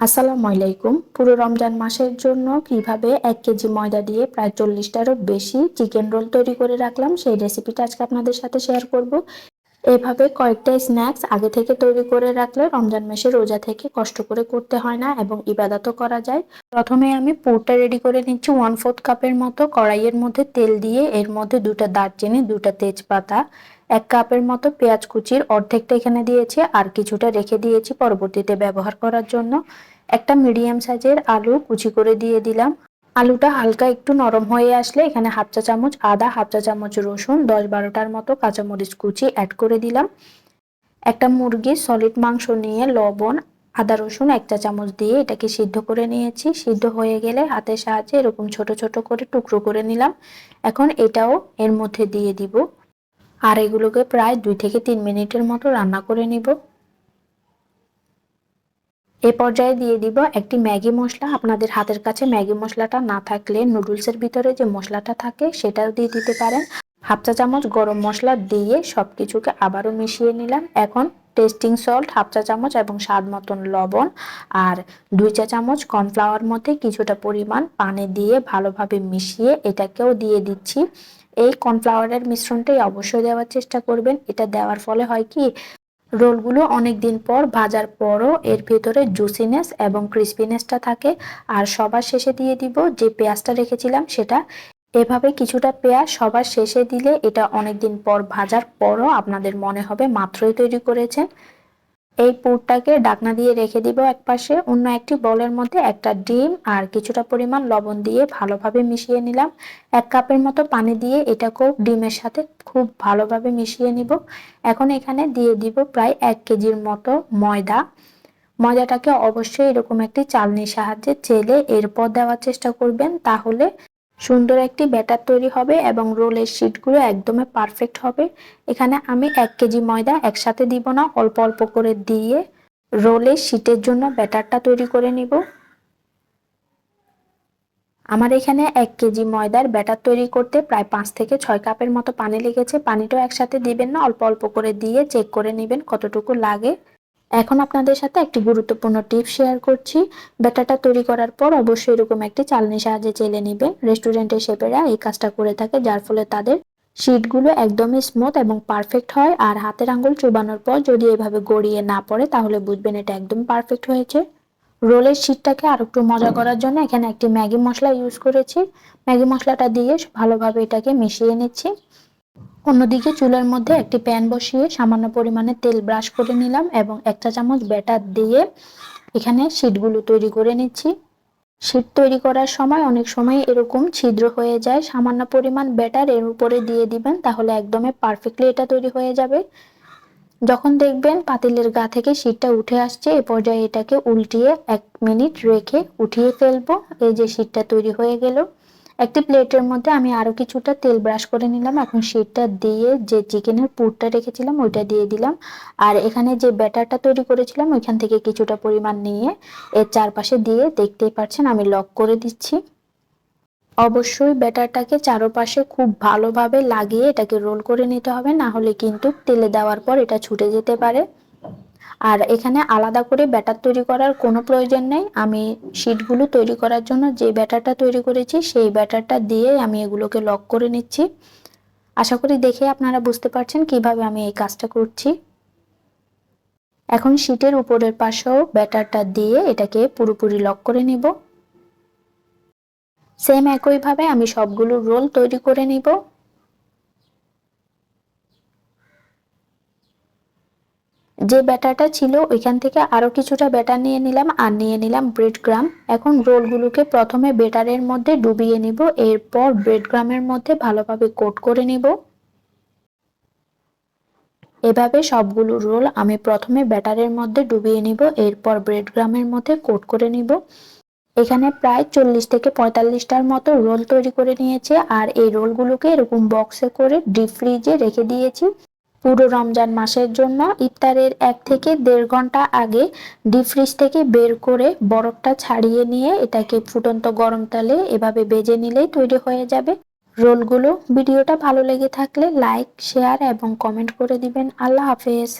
আসসালামু আলাইকুম। পুরো রমজান মাসের জন্য কীভাবে এক কেজি ময়দা দিয়ে প্রায় চল্লিশটারও বেশি চিকেন রোল তৈরি করে রাখলাম, সেই রেসিপিটা আজকে আপনাদের সাথে শেয়ার করব। এভাবে কয়েকটা স্ন্যাক্স আগে থেকে তৈরি করে রাখলে রমজান মাসে রোজা থেকে কষ্ট করে করতে হয় না এবং ইবাদতও করা যায়। প্রথমে আমি পুরটা রেডি করে নিচ্ছি ওয়ান ফোর্থ কাপের মতো কড়াইয়ের মধ্যে তেল দিয়ে, এর মধ্যে দুটা দারচিনি, দুটা তেজপাতা এক কাপের মতো পেঁয়াজ কুচির অর্ধেকটা এখানে দিয়েছি আর কিছুটা রেখে দিয়েছি পরবর্তীতে ব্যবহার করার জন্য। একটা মিডিয়াম সাইজের আলু কুচি করে দিয়ে দিলাম। আলুটা হালকা একটু নরম হয়ে আসলে এখানে হাফ চা চামচ আদা, হাফ চা চামচ রসুন, দশ বারোটার মতো কাঁচামরিচ কুচি অ্যাড করে দিলাম। একটা মুরগির সলিড মাংস নিয়ে লবণ, আদা, রসুন এক চা চামচ দিয়ে এটাকে সিদ্ধ করে নিয়েছি। সিদ্ধ হয়ে গেলে হাতের সাহায্যে এরকম ছোট ছোট করে টুকরো করে নিলাম। এখন এটাও এর মধ্যে দিয়ে দিব। আর এগুলোকে প্রায় দুই থেকে তিন মিনিটের মতো রান্না করে নিব। এ পর্যায়ে দিয়ে দিব একটি ম্যাগি মশলা। আপনাদের হাতের কাছে ম্যাগি মশলাটা না থাকলে নুডলসের ভিতরে যে মশলাটা থাকে সেটাও দিয়ে দিতে পারেন। হাফ চা চামচ গরম মশলা দিয়ে সব কিছুকে আবারও মিশিয়ে নিলাম। এখন টেস্টিং সল্ট, হাফ চা চামচ এবং স্বাদ মতন লবণ আর দুই চা চামচ কর্নফ্লাওয়ার মধ্যে কিছুটা পরিমাণ পানি দিয়ে ভালোভাবে মিশিয়ে এটাকেও দিয়ে দিচ্ছি। এই কর্নফ্লাওয়ারের মিশ্রণটাই অবশ্যই দেওয়ার চেষ্টা করবেন। এটা দেওয়ার ফলে হয় কি, রোলগুলো অনেক দিন পর ভাজার পরও এর ভেতরে জুসিনেস এবং ক্রিসপিনেসটা থাকে। আর সবার শেষে দিয়ে দিব যে পেঁয়াজটা রেখেছিলাম সেটা। এভাবে কিছুটা পেঁয়াজ সবার শেষে দিলে এটা অনেক দিন পর ভাজার পরও আপনাদের মনে হবে মাত্রই তৈরি করেছেন। এই পুরটাকে ডাকনা দিয়ে রেখে দিব এক পাশে অন্য একটি বলের মধ্যে একটা ডিম আর কিছুটা পরিমাণ লবণ দিয়ে ভালোভাবে মিশিয়ে নিলাম। এক কাপের মতো পানি দিয়ে এটাকেও ডিমের সাথে খুব ভালোভাবে মিশিয়ে নিব। এখন এখানে দিয়ে দিব প্রায় এক কেজির মতো ময়দা। ময়দাটাকে অবশ্যই এরকম একটি চালনির সাহায্যে চেলে এরপর দেওয়ার চেষ্টা করবেন, তাহলে সুন্দর একটি ব্যাটার তৈরি হবে এবং রোলের শিটগুলো একদমই পারফেক্ট হবে। এখানে আমি এক কেজি ময়দা একসাথে দিব না, অল্প অল্প করে দিয়ে রোলের শিটের জন্য ব্যাটারটা তৈরি করে নিব। আমার এখানে এক কেজি ময়দার ব্যাটার তৈরি করতে প্রায় পাঁচ থেকে ছয় কাপের মতো পানি লেগেছে। পানিটাও একসাথে দিবেন না, অল্প অল্প করে দিয়ে চেক করে নেবেন কতটুকু লাগে। এখন আপনাদের সাথে একটি গুরুত্বপূর্ণ টিপ শেয়ার করছি। ব্যাটারটা তৈরি করার পর অবশ্যই এরকম একটি চালনি সাহায্যে চেলে নেবেন রেস্টুরেন্টের শেপেরা এই কাজটা করে থাকে, যার ফলে তাদের শিটগুলো একদমই স্মুথ এবং পারফেক্ট হয়। আর হাতের আঙ্গুল চুবানোর পর যদি এভাবে গড়িয়ে না পড়ে, তাহলে বুঝবেন এটা একদম পারফেক্ট হয়েছে। রোলের শিটটাকে আর একটু মজা করার জন্য এখানে একটি ম্যাগি মশলা ইউজ করেছি। ম্যাগি মশলাটা দিয়ে ভালোভাবে এটাকে মিশিয়ে নিচ্ছি। অন্যদিকে চুলার মধ্যে একটি প্যান বসিয়ে সামান্য পরিমাণে তেল ব্রাশ করে নিলাম এবং একটা চামচ ব্যাটার দিয়ে এখানে শিটগুলো তৈরি করে নিচ্ছি। শীট তৈরি করার সময় অনেক সময় এরকম ছিদ্র হয়ে যায়, সামান্য পরিমাণ ব্যাটার এর উপরে দিয়ে দিবেন তাহলে একদমই পারফেক্টলি এটা তৈরি হয়ে যাবে। যখন দেখবেন পাতিলের গা থেকে শীতটা উঠে আসছে, এ পর্যায়ে এটাকে উল্টিয়ে এক মিনিট রেখে উঠিয়ে ফেলব। এই যে শীতটা তৈরি হয়ে গেল। একটি প্লেটের মধ্যে আমি আরও কিছুটা তেল ব্রাশ করে নিলাম। এখন সেটা দিয়ে যে চিকেনের পুরটা রেখেছিলাম, ওইটা দিয়ে দিলাম। আর এখানে যে ব্যাটারটা তৈরি করেছিলাম, ওইখান থেকে কিছুটা পরিমাণ নিয়ে এর চারপাশে দিয়ে দেখতেই পাচ্ছেন আমি লক করে দিচ্ছি। অবশ্যই ব্যাটারটাকে চারপাশে খুব ভালোভাবে লাগিয়ে এটাকে রোল করে নিতে হবে, না হলে কিন্তু তেলে দেওয়ার পর এটা ছুটে যেতে পারে। আর এখানে আলাদা করে ব্যাটার তৈরি করার কোনো প্রয়োজন নেই। আমি শিটগুলো তৈরি করার জন্য যে ব্যাটারটা তৈরি করেছি, সেই ব্যাটারটা দিয়ে আমি এগুলোকে লক করে নিচ্ছি। আশা করি দেখে আপনারা বুঝতে পারছেন কীভাবে আমি এই কাজটা করছি। এখন শিটের উপরের পাশেও ব্যাটারটা দিয়ে এটাকে পুরোপুরি লক করে নিব। সেম একইভাবে আমি সবগুলো রোল তৈরি করে নিব। যে ব্যাটারটা ছিল, ওইখান থেকে আরও কিছুটা ব্যাটার নিয়ে নিলাম আর নিয়ে নিলাম ব্রেড গ্রাম এখন রোলগুলোকে প্রথমে বেটারের মধ্যে ডুবিয়ে নিব, এরপর ব্রেড গ্রামের মধ্যে ভালোভাবে কোট করে নিব। এভাবে সবগুলো রোল আমি প্রথমে ব্যাটারের মধ্যে ডুবিয়ে নিব, এরপর ব্রেড গ্রামের মধ্যে কোট করে নিব। এখানে প্রায় চল্লিশ থেকে পঁয়তাল্লিশটার মতো রোল তৈরি করে নিয়েছে, আর এই রোলগুলোকে এরকম বক্সে করে ডিপ ফ্রিজে রেখে দিয়েছি। পুরো রমজান মাসের জন্য ইফতারের এক থেকে দেড় ঘণ্টা আগে ডিপ ফ্রিজ থেকে বের করে বরফটা ছাড়িয়ে নিয়ে এটাকে ফুটন্ত গরম তেলে এভাবে বেজে নিলেই তৈরি হয়ে যাবে। রোলগুলো, ভিডিওটা ভালো লেগে থাকলে লাইক শেয়ার এবং কমেন্ট করে দিবেন। আল্লাহ হাফেজ।